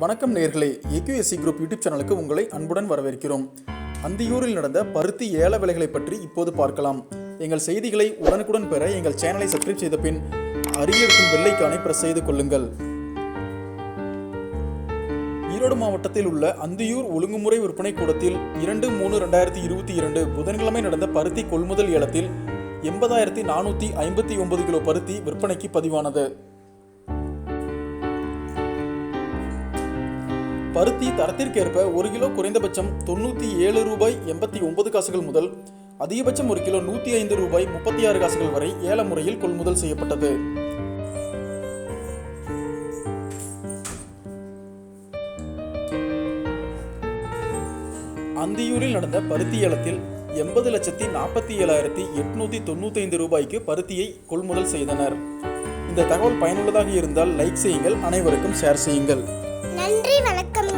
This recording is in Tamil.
வணக்கம் நேர்களே. ஏகேஎஸ்சி குரூப் யூடியூப் சேனலுக்கு உங்களை அன்புடன் வரவேற்கிறோம். அந்தியூரில் நடந்த பருத்தி ஏல விலைகளை பற்றி இப்போது பார்க்கலாம். எங்கள் செய்திகளை உடனுக்குடன் பெற எங்கள் சேனலை சப்ஸ்கிரைப் செய்த பின் அருகில் இருக்கும் பிரஸ் செய்து கொள்ளுங்கள். ஈரோடு மாவட்டத்தில் உள்ள அந்தியூர் ஒழுங்குமுறை விற்பனை கூடத்தில் இரண்டு மூணு ரெண்டாயிரத்தி இருபத்தி இரண்டு புதன்கிழமை நடந்த பருத்தி கொள்முதல் ஏலத்தில் எண்பதாயிரத்தி நானூற்றி ஐம்பத்தி ஒன்பது கிலோ பருத்தி விற்பனைக்கு பதிவானது. பருத்தி தரத்திற்கேற்ப ஒரு கிலோ குறைந்தபட்சம் தொண்ணூற்றி ஏழு ரூபாய் எண்பத்தி ஒன்பது காசுகள் முதல் அதிகபட்சம் ஒரு கிலோ நூற்றி ஐந்து ரூபாய் முப்பத்தி ஆறு காசுகள் வரை ஏல முறையில் கொள்முதல் செய்யப்பட்டது. அந்தியூரில் நடந்த பருத்தி ஏலத்தில் எண்பது லட்சத்தி நாற்பத்தி ஏழாயிரத்தி எட்நூற்றி தொண்ணூத்தி ஐந்து ரூபாய்க்கு பருத்தியை கொள்முதல் செய்தனர். இந்த தகவல் பயனுள்ளதாக இருந்தால் லைக் செய்யுங்கள் அனைவருக்கும் ஷேர் செய்யுங்கள். நன்றி வணக்கம்.